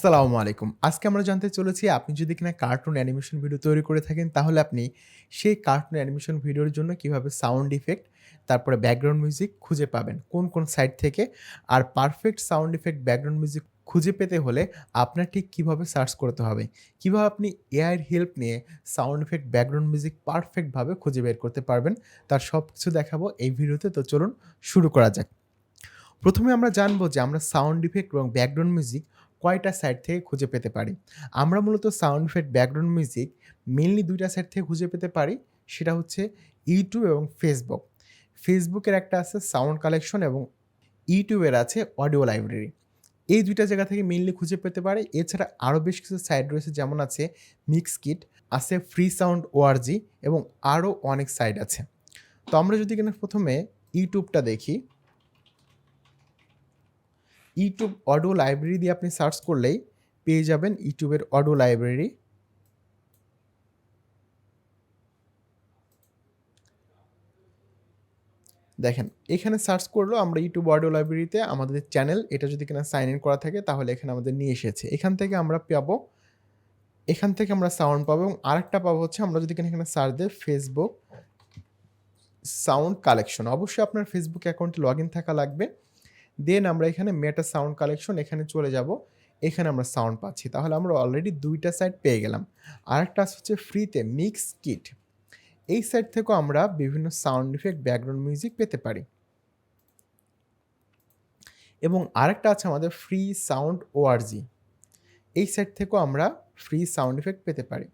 আসসালামু আলাইকুম। আজকে আমরা জানতে চলেছি আপনি যদি কিনা কার্টুন অ্যানিমেশন ভিডিও তৈরি করে থাকেন তাহলে আপনি সেই কার্টুন অ্যানিমেশন ভিডিওর জন্য কীভাবে সাউন্ড ইফেক্ট, তারপরে ব্যাকগ্রাউন্ড মিউজিক খুঁজে পাবেন। কোন, কোন সাইট থেকে আর perfect sound effect, background music খুঁজে পেতে হলে আপনার ঠিক কীভাবে সার্চ করতে হবে। কীভাবে আপনি এআই এর হেল্প নিয়ে সাউন্ড ইফেক্ট, ব্যাকগ্রাউন্ড মিউজিক পারফেক্টভাবে খুঁজে বের করতে পারবেন। তার সব কিছু দেখাবো এই ভিডিওতে। তো চলুন শুরু করা যাক। প্রথমে আমরা জানব যে আমরা সাউন্ড ইফেক্ট এবং ব্যাকগ্রাউন্ড মিউজিক কয়টা সাইট থেকে খুঁজে পেতে পারি। আমরা মূলত sound effect, background music mainly ২ টা সাইট থেকে খুঁজে পেতে পারি। সেটা হচ্ছে ইউটিউব এবং ফেসবুক ফেসবুকের একটা আছে সাউন্ড কালেকশন এবং ইউটিউবের আছে অডিও লাইব্রেরি। এই দুইটা জায়গা থেকে মেনলি খুঁজে পেতে পারি। এছাড়া আরও বেশ কিছু সাইট রয়েছে যেমন আছে মিক্স কিট আছে ফ্রি সাউন্ড ওআরজি এবং আরও অনেক সাইট আছে। তো আমরা যদি কিনা প্রথমে ইউটিউবটা দেখি YouTube অডিও লাইব্রেরি দিয়ে আপনি সার্চ করলেই পেয়ে যাবেন ইউটিউবের অডিও লাইব্রেরি। দেখেন, এখানে সার্চ করলেও আমরা ইউটিউব অডিও লাইব্রেরিতে আমাদের চ্যানেল, এটা যদি কিনা সাইন ইন করা থাকে তাহলে এখানে আমাদের নিয়ে এসেছে। এখান থেকে আমরা পাবো, এখান থেকে আমরা সাউন্ড পাবো এবং আরেকটা পাবো হচ্ছে আমরা যদি কিনা এখানে সার্চ দেই Facebook সাউন্ড কালেকশন। অবশ্যই আপনার Facebook অ্যাকাউন্টে লগইন থাকা লাগবে। দেন আমরা এখানে মেটা সাউন্ড কালেকশন এখানে চলে যাব। এখানে আমরা সাউন্ড পাচ্ছি। তাহলে আমরা অলরেডি ২ টা সাইট পেয়ে গেলাম। আরেকটা হচ্ছে ফ্রিতে মিক্স কিট এই সাইট থেকেও আমরা বিভিন্ন সাউন্ড ইফেক্ট, ব্যাকগ্রাউন্ড মিউজিক পেতে পারি। এবং আরেকটা আছে আমাদের ফ্রি সাউন্ড ওআরজি। এই সাইট থেকেও আমরা ফ্রি সাউন্ড ইফেক্ট পেতে পারি।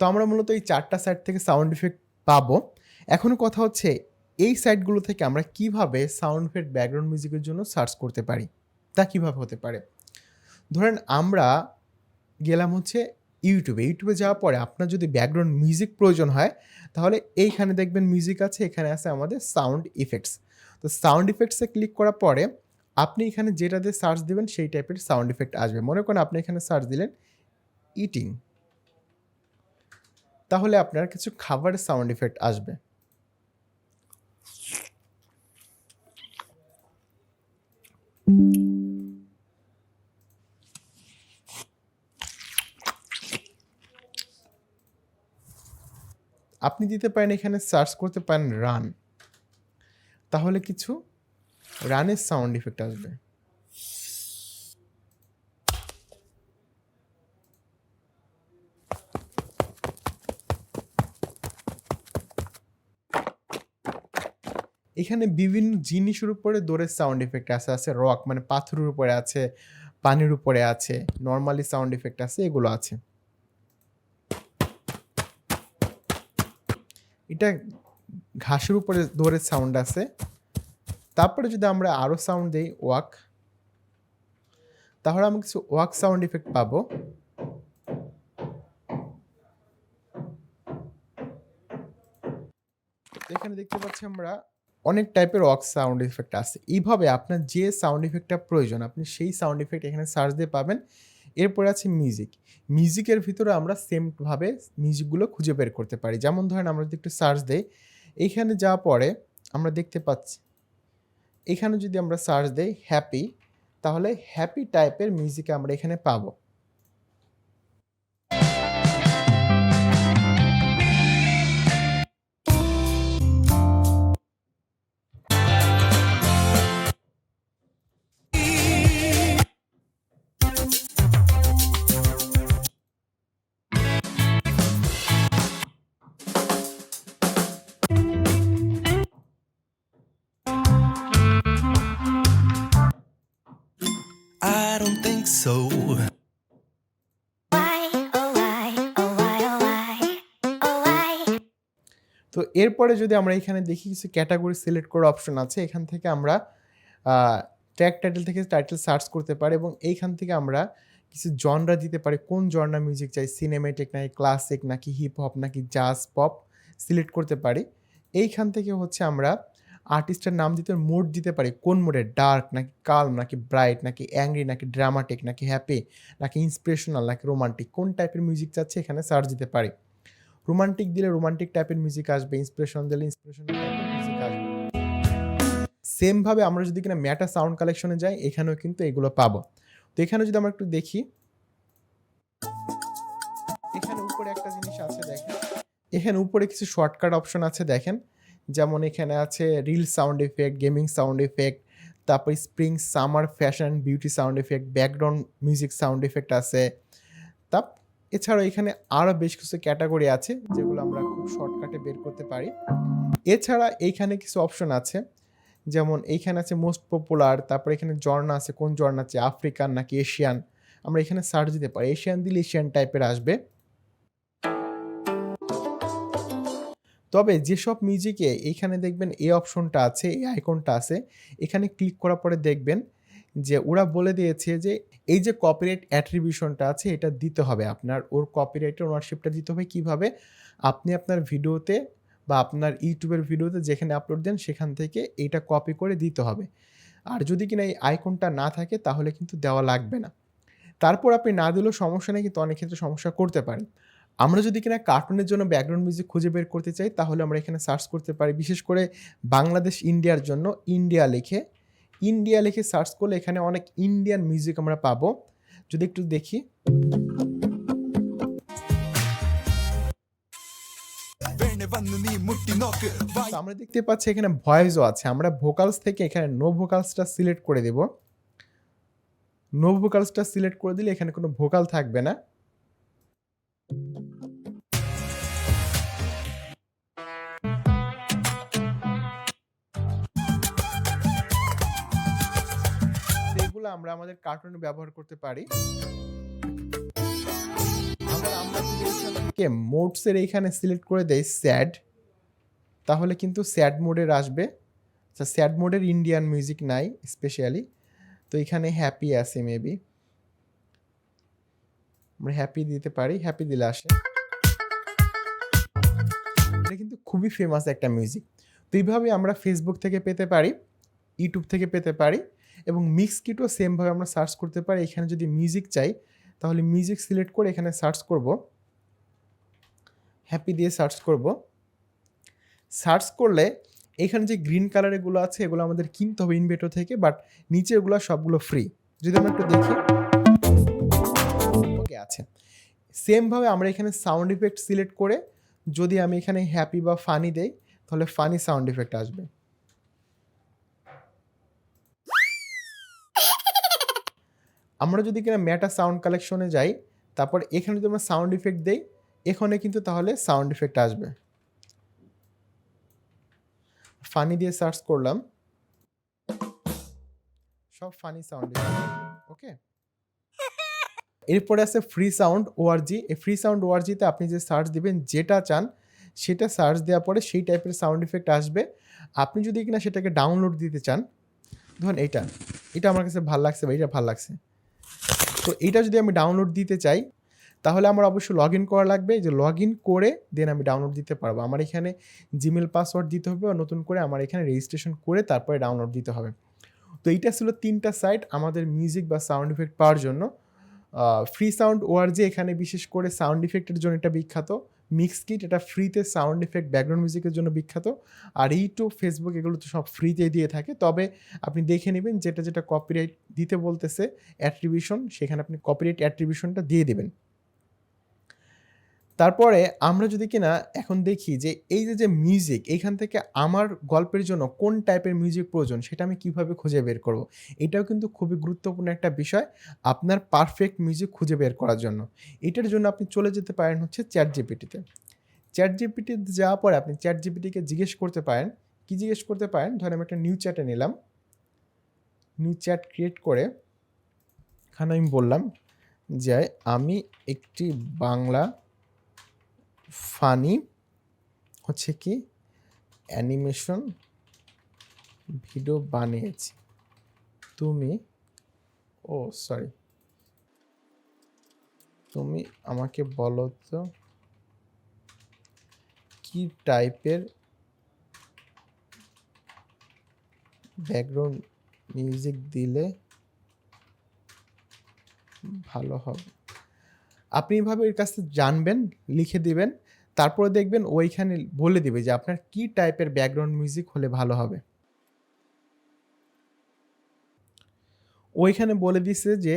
তো আমরা মূলত এই ৪ টা সাইট থেকে সাউন্ড ইফেক্ট পাবো। এখন কথা হচ্ছে এই সাইটগুলো থেকে আমরা কীভাবে সাউন্ড ইফেক্ট, ব্যাকগ্রাউন্ড মিউজিকের জন্য সার্চ করতে পারি। তা কীভাবে হতে পারে? ধরেন আমরা গেলাম হচ্ছে ইউটিউবে ইউটিউবে যাওয়ার পরে আপনার যদি ব্যাকগ্রাউন্ড মিউজিক প্রয়োজন হয় তাহলে এইখানে দেখবেন মিউজিক আছে, এখানে আছে আমাদের সাউন্ড ইফেক্টস। তো সাউন্ড ইফেক্টস ক্লিক করার পরে আপনি এখানে যেটা দিয়ে সার্চ দিবেন সেই টাইপের সাউন্ড ইফেক্ট আসবে। মনে করেন আপনি এখানে সার্চ দিলেন ইটিং। তাহলে আপনার কিছু খাবারের সাউন্ড ইফেক্ট আসবে। আপনি দিতে পারেন, এখানে সার্চ করতে পারেন রান। তাহলে কিছু রানের সাউন্ড ইফেক্ট আসবে। এখানে বিভিন্ন জিনিসের উপরে দৌড়ের সাউন্ড ইফেক্ট আছে, আছে রক মানে পাথরের উপরে আছে, পানির উপরে আছে, নর্মালি সাউন্ড এফেক্ট আছে, এগুলো আছে। এটা ঘাসের উপরে দৌড়ের সাউন্ড আছে। তারপরে যদি আমরা আরও সাউন্ড দেই ওয়াক তাহলে আমরা কিছু ওয়াক সাউন্ড ইফেক্ট পাবো। এখানে দেখতে পাচ্ছি আমরা অনেক টাইপের ওয়াক সাউন্ড ইফেক্ট আছে। এইভাবে আপনার যে সাউন্ড ইফেক্টটা প্রয়োজন আপনি সেই সাউন্ড ইফেক্ট এখানে সার্চ দিয়ে পাবেন। এরপরে আছে মিউজিক। মিউজিকের ভিতরে আমরা সেম ভাবে মিউজিকগুলো খুঁজে বের করতে পারি। যেমন ধরেন আমরা যদি একটু সার্চ দেই, এইখানে যাওয়ার পরে আমরা দেখতে পাচ্ছি এখানে যদি আমরা সার্চ দেই হ্যাপি তাহলে হ্যাপি টাইপের মিউজিক আমরা এখানে পাবো। So. তো এরপরে যদি আমরা এখানে দেখি কিছু ক্যাটাগরি সিলেক্ট করার অপশন আছে। এখান থেকে আমরা ট্র্যাক টাইটেল থেকে টাইটেল সার্চ করতে পারি এবং এইখান থেকে আমরা কিছু জনরা দিতে পারি। কোন জনরার মিউজিক চাই, সিনেমেটিক নাকি ক্লাসিক নাকি হিপ হপ নাকি জাজ পপ সিলেক্ট করতে পারি। এইখান থেকে হচ্ছে আমরা আর্টিস্টের নাম দিতে মোড দিতে পারি। কোন মোডে ডার্ক নাকি কাল্ম নাকি ব্রাইট নাকি অ্যাংরি নাকি ড্রামাটিক নাকি হ্যাপি নাকি ইন্সপিরেশনাল নাকি রোমান্টিক কোন টাইপের মিউজিক চাচ্ছি এখানে সার্চ দিতে পারি। রোমান্টিক দিলে রোমান্টিক টাইপের মিউজিক আসবে, ইন্সপিরেশন দিলে মিউজিক আসবে। সেমভাবে আমরা যদি কিনা ম্যাটা সাউন্ড কালেকশনে যাই এখানেও কিন্তু এগুলো পাবো তো এখানে যদি আমরা একটু দেখি এখানে উপরে একটা জিনিস আছে দেখেন এখানে উপরে কিছু শর্টকাট অপশন আছে দেখেন যেমন এখানে আছে reel sound effect gaming sound effect তারপর spring summer fashion beauty sound effect background music sound effect আছে। তা এছাড়াও এখানে আরও বেশ কিছু ক্যাটাগরি আছে যেগুলো আমরা খুব শর্টকাটে বের করতে পারি। এছাড়া এইখানে কিছু অপশন আছে, যেমন এইখানে আছে মোস্ট পপুলার তারপর এখানে জর্না আছে, কোন জর্না আছে আফ্রিকান নাকি এশিয়ান আমরা এখানে সার্চ দিতে পারি এশিয়ান দিলে এশিয়ান টাইপের আসবে। তবে যেসব মিউজিকে এইখানে দেখবেন এই অপশনটা আছে, এই আইকনটা আছে, এখানে ক্লিক করার পরে দেখবেন যে ওরা বলে দিয়েছে যে এই যে কপিরাইট অ্যাট্রিবিউশনটা আছে, এটা দিতে হবে আপনার। ওর কপিরাইটের ওনারশিপটা দিতে হবে কীভাবে? আপনি আপনার ভিডিওতে বা আপনার ইউটিউবের ভিডিওতে যেখানে আপলোড দেন, সেখান থেকে এটা কপি করে দিতে হবে। আর যদি কিনা এই আইকনটা না থাকে, তাহলে কিন্তু দেওয়া লাগবে না। তারপর আপনি না দিলেও সমস্যা নেই, কিন্তু অনেক ক্ষেত্রে সমস্যা করতে পারেন। আমরা যদি কিনা কার্টুনের জন্য ব্যাকগ্রাউন্ড মিউজিক খুঁজে বের করতে চাই, তাহলে আমরা এখানে সার্চ করতে পারি। বিশেষ করে বাংলাদেশ ইন্ডিয়ার জন্য ইন্ডিয়া লিখে ইন্ডিয়া লিখে সার্চ করলে এখানে অনেক ইন্ডিয়ান মিউজিক আমরা পাবো। যদি একটু দেখি। আমরা দেখতে পাচ্ছি এখানে ভয়েসও আছে। আমরা ভোকালস থেকে এখানে নো ভোকালসটা সিলেক্ট করে দেব। নো ভোকালসটা সিলেক্ট করে দিলে এখানে কোনো ভোকাল থাকবে না। এগুলো আমরা আমাদের কার্টুনে ব্যবহার করতে পারি। থেকে মোডসের এইখানে সিলেক্ট করে দেই স্যাড তাহলে কিন্তু স্যাড মোডের আসবে। আচ্ছা স্যাড মোডের ইন্ডিয়ান মিউজিক নাই স্পেশালি তো এখানে হ্যাপি আছে মেবি আমরা হ্যাপি দিতে পারি হ্যাপি দিলে আসে। এটা কিন্তু খুবই ফেমাস একটা মিউজিক তো এইভাবে আমরা ফেসবুক থেকে পেতে পারি ইউটিউব থেকে পেতে পারি এবং মিক্স কিটও সেমভাবে আমরা সার্চ করতে পারি। এখানে যদি মিউজিক চাই, তাহলে মিউজিক সিলেক্ট করে এখানে সার্চ করব। হ্যাপি দিয়ে সার্চ করব। সার্চ করলে এখানে যে গ্রিন কালারেরগুলো আছে, এগুলো আমাদের কিনতে হবে ইনভেটো থেকে বাট নিচে এগুলো সবগুলো ফ্রি যদি আমরা একটু দেখি। আছে। সেমভাবে আমরা এখানে সাউন্ড ইফেক্ট সিলেক্ট করে যদি আমি এখানে হ্যাপি বা ফানি দেই, তাহলে ফানি সাউন্ড ইফেক্ট আসবে। আমরা যদি কিনা ম্যাটা সাউন্ড কালেকশনে যাই, তারপর এখানে যদি আমরা সাউন্ড ইফেক্ট দেই, এখানে কিন্তু তাহলে সাউন্ড ইফেক্ট আসবে। ফানি দিয়ে সার্চ করলাম। সব ফানি সাউন্ড ওকে এরপরে আছে ফ্রি সাউন্ড ওআরজি এই ফ্রি সাউন্ড ওআরজিতে আপনি যে সার্চ দিবেন, যেটা চান, সেটা সার্চ দেওয়ার পরে সেই টাইপের সাউন্ড ইফেক্ট আসবে। আপনি যদি কিনা সেটাকে ডাউনলোড দিতে চান, ধরুন এটা এটা আমার কাছে ভালো লাগছে বা এটা ভালো লাগছে। তো এটা যদি আমি ডাউনলোড দিতে চাই, তাহলে আমার অবশ্যই লগ ইন করা লাগবে। যে লগ ইন করে দেন আমি ডাউনলোড দিতে পারব। আমার এখানে জিমেল পাসওয়ার্ড দিতে হবে বা নতুন করে আমার এখানে রেজিস্ট্রেশন করে তারপরে ডাউনলোড দিতে হবে। তো এইটা ছিল তিনটা সাইট আমাদের মিউজিক বা সাউন্ড ইফেক্ট পাওয়ার জন্য। ফ্রি সাউন্ড ওআরজি এখানে বিশেষ করে সাউন্ড ইফেক্টের জন্য এটা বিখ্যাত। মিক্স কিট এটা ফ্রিতে সাউন্ড ইফেক্ট ব্যাকগ্রাউন্ড মিউজিকের জন্য বিখ্যাত। আর ইউটিউব ফেসবুক এগুলো তো সব ফ্রিতে দিয়ে থাকে। তবে আপনি দেখে নেবেন যেটা যেটা কপিরাইট দিতে বলতেছে অ্যাট্রিবিউশন সেখানে আপনি কপিরাইট অ্যাট্রিবিউশনটা দিয়ে দেবেন। তারপরে আমরা যদি কিনা এখন দেখি যে এই যে যে মিউজিক এইখান থেকে আমার গল্পের জন্য কোন টাইপের মিউজিক প্রয়োজন সেটা আমি কীভাবে খুঁজে বের করব, এটাও কিন্তু খুবই গুরুত্বপূর্ণ একটা বিষয় আপনার পারফেক্ট মিউজিক খুঁজে বের করার জন্য। এটার জন্য আপনি চলে যেতে পারেন হচ্ছে চ্যাট জিপিটিতে চ্যাট জিপিটিতে যাওয়ার পরে আপনি চ্যাট জিপিটিকে জিজ্ঞেস করতে পারেন, কি জিজ্ঞেস করতে পারেন? ধরেন আমি একটা নিউ চ্যাটে নিলাম। নিউ চ্যাট ক্রিয়েট করে এখানে আমি বললাম যে, আমি একটি বাংলা ফানি হচ্ছে কি? অ্যানিমেশন ভিডিও বানিয়েছি। তুমি, ও, সরি। তুমি আমাকে বলো তো, কি টাইপের ব্যাকগ্রাউন্ড মিউজিক দিলে ভালো হবে? আপনি এভাবে এর কাছে জানবেন, লিখে দিবেন। তারপরে দেখবেন ওইখানে বলে দিবে যে আপনার কি টাইপের ব্যাকগ্রাউন্ড মিউজিক হলে ভালো হবে ওইখানে বলে দিছে যে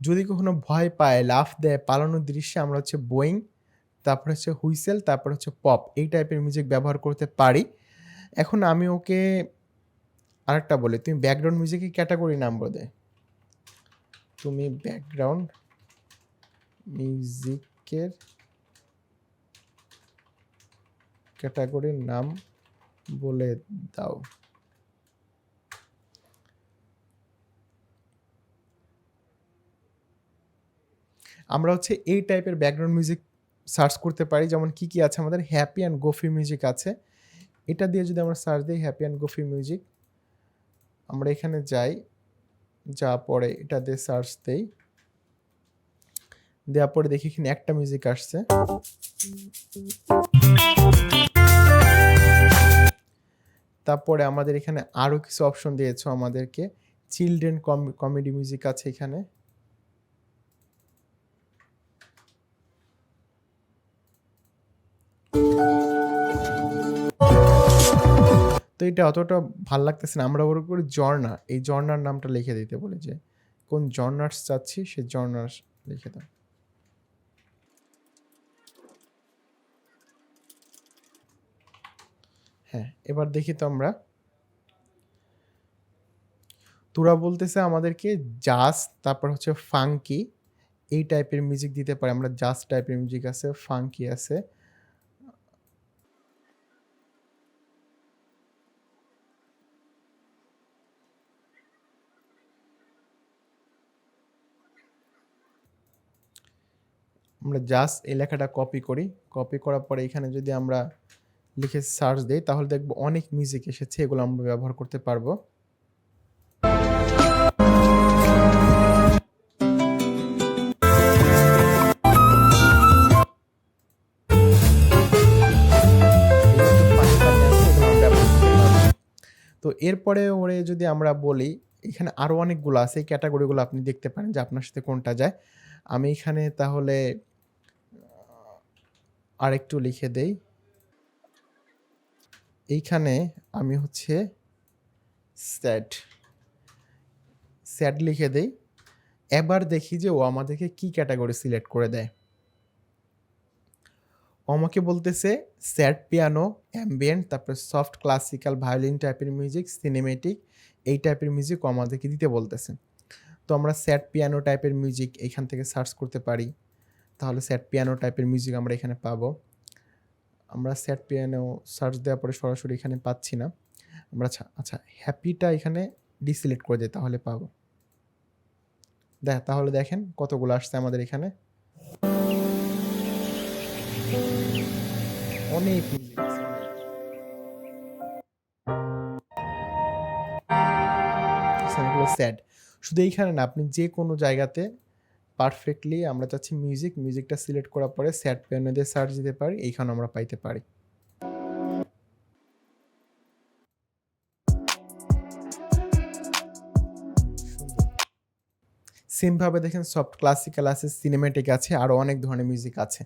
যদি কখনো ভয় পায়, লাফ দেয়, পালানোর দৃশ্যে আমরা হচ্ছে বোয়িং, তারপর হচ্ছে হুইসেল, তারপর হচ্ছে পপ এই টাইপের মিউজিক ব্যবহার করতে পারি। এখন আমি ওকে আরেকটা বলি, তুমি ব্যাকগ্রাউন্ড মিউজিকের ক্যাটাগরি নাম বলে। তুমি ব্যাকগ্রাউন্ড মিউজিকের ক্যাটেগরির নাম বলে দাও। আমরা হচ্ছে এই টাইপের ব্যাকগ্রাউন্ড মিউজিক সার্চ করতে পারি। যেমন কি, কি আছে আমাদের হ্যাপি অ্যান্ড গোফি মিউজিক আছে। এটা দিয়ে যদি আমরা সার্চ দিই হ্যাপি অ্যান্ড গোফি মিউজিক। আমরা এখানে যাই। যা পরে এটা দিয়ে সার্চ দেই। দেওয়ার পরে দেখি এখানে একটা মিউজিক আসছে। তারপরে আমাদের এখানে আরও কিছু অপশন দিয়েছে আমাদেরকে। চিলড্রেন কমেডি মিউজিক আছে এখানে। তো এটা অতটা ভালো লাগতেছে না। আমরা ওর উপরে ঝর্ণা, এই ঝর্ণার নামটা লিখে দিতে বলি যে কোন জর্নার্স চাচ্ছি সেই জর্নার্স লিখে দাও। হ্যাঁ, এবার দেখি তো আমরা। তোরা বলতেছে আমাদেরকে জাজ তারপর হচ্ছে ফাঙ্কি এই টাইপের মিউজিক দিতে পারে আমরা জাজ টাইপের মিউজিক আছে, ফাঙ্কি আছে। আমরা জাস্ট এই লেখাটা কপি করি। কপি করার পরে এখানে যদি আমরা লিখে সার্চ দেই, তাহলে দেখব অনেক মিউজিক এসেছে। এগুলো আমরা ব্যবহার করতে পারব। তো এরপরে ওরে যদি আমরা বলি, এখানে আরও অনেকগুলো আছে। এই ক্যাটেগরিগুলো আপনি দেখতে পারেন যে আপনার সাথে কোনটা যায়। আমি এখানে তাহলে আরেকটু লিখে দেই। এইখানে আমি হচ্ছে স্যাড। স্যাড লিখে দেই। এবার দেখি যে ও আমাদেরকে কি ক্যাটাগরি সিলেক্ট করে দেয়। আমাকে বলতেছে স্যাড পিয়ানো, অ্যাম্বিয়েন্ট তারপরে সফট ক্লাসিক্যাল ভায়োলিন টাইপের মিউজিক, সিনেমেটিক এই টাইপের মিউজিক আমাদেরকে দিতে বলতেছে। তো আমরা স্যাড পিয়ানো টাইপের মিউজিক এখান থেকে সার্চ করতে পারি। তাহলে স্যাড পিয়ানো টাইপের মিউজিক আমরা এখানে পাবো। আমরা স্যাড পিয়ানো সার্চ দেওয়ার পরে সরাসরি এখানে পাচ্ছি না। আমরা আচ্ছা, আচ্ছা হ্যাপিটা এখানে ডিসিলেক্ট করে দেই তাহলে পাবো। দেখ তাহলে দেখেন কতগুলো আসছে আমাদের এখানে। অনেক স্যাড। শুধু এইখানে না আপনি যে কোনো জায়গাতে পারফেক্টলি আমরা চাচ্ছি মিউজিক, মিউজিকটা সিলেক্ট করার পরে স্যাট পিয়ানো দিয়ে সার্চ দিতে পারি। এইখানে আমরা পাইতে পারি। সেমভাবে দেখেন সফট ক্লাসিক্যাল আছে, সিনেমেটিক আছে আরও অনেক ধরনের মিউজিক আছে।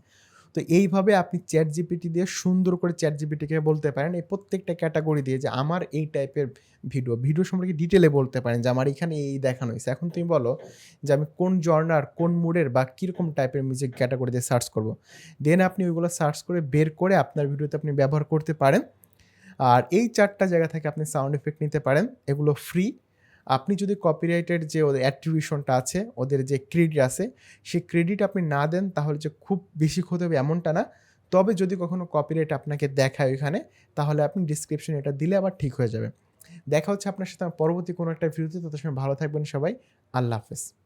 তো এইভাবে আপনি চ্যাট জিপিটি দিয়ে সুন্দর করে ChatGPT-কে বলতে পারেন এই প্রত্যেকটা ক্যাটাগরি দিয়ে যে আমার এই টাইপের ভিডিও, ভিডিও সম্পর্কে ডিটেলে বলতে পারেন যে আমার এখানে এই দেখানো হয়েছে এখন তুমি বলো যে আমি কোন জর্নার কোন মুডের বা কীরকম টাইপের মিউজিক ক্যাটেগরি দিয়ে সার্চ করব। দেন আপনি ওইগুলো সার্চ করে বের করে আপনার ভিডিওতে আপনি ব্যবহার করতে পারেন। আর এই চারটা জায়গা থেকে আপনি সাউন্ড এফেক্ট নিতে পারেন। এগুলো ফ্রি। আপনি যদি কপিরাইটের যে ওদের অ্যাট্রিবিউশনটা আছে, ওদের যে ক্রেডিট আছে, সেই ক্রেডিট আপনি না দেন তাহলে যে খুব বেশি ক্ষতি হবে এমনটা না। তবে যদি কখনো কপিরাইট আপনাকে দেখায় ওইখানে তাহলে আপনি ডিসক্রিপশনে এটা দিলে আবার ঠিক হয়ে যাবে। দেখা হচ্ছে আপনার সাথে আমার পরবর্তী কোনো একটা ভিডিওতে। তত সময় ভালো থাকবেন সবাই। আল্লাহ হাফেজ।